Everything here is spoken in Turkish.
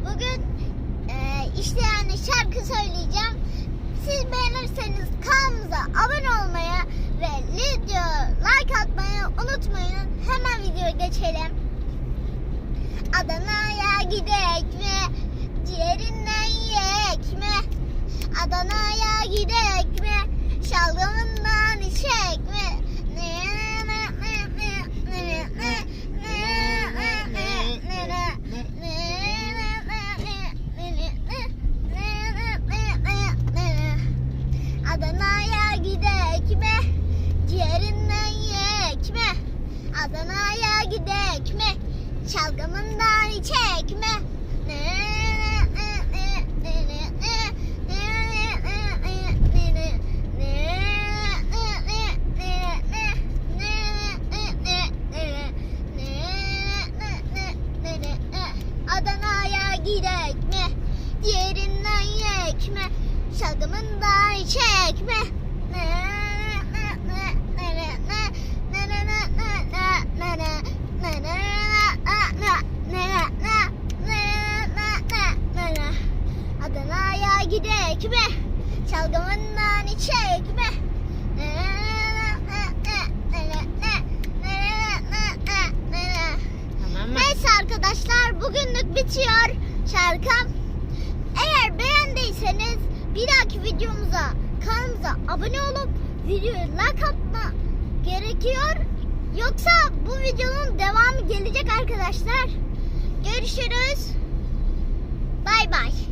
Bugün e, işte yani şarkı söyleyeceğim. Siz beğenirseniz kanalımıza abone olmayı ve video like atmayı unutmayın. Hemen videoya geçelim. Adana'ya gidek mi? Ciğerinden yiyek mi? Adana'ya gidek mi? Şalgamından içek Adana'ya gidek mi? Çalgamından içek mi? Adana'ya gidek mi? Diğerinden yek mi? Şalgamından içek mi? Adana'ya gidek mi? Çalgamından içek mi? Tamam? Neyse arkadaşlar bugünlük bitiyor şarkım. Eğer beğendiyseniz bir dahaki videomuza kanalımıza abone olup videoyu like atma gerekiyor. Yoksa bu videonun devamı gelecek arkadaşlar. Görüşürüz. Bay bay.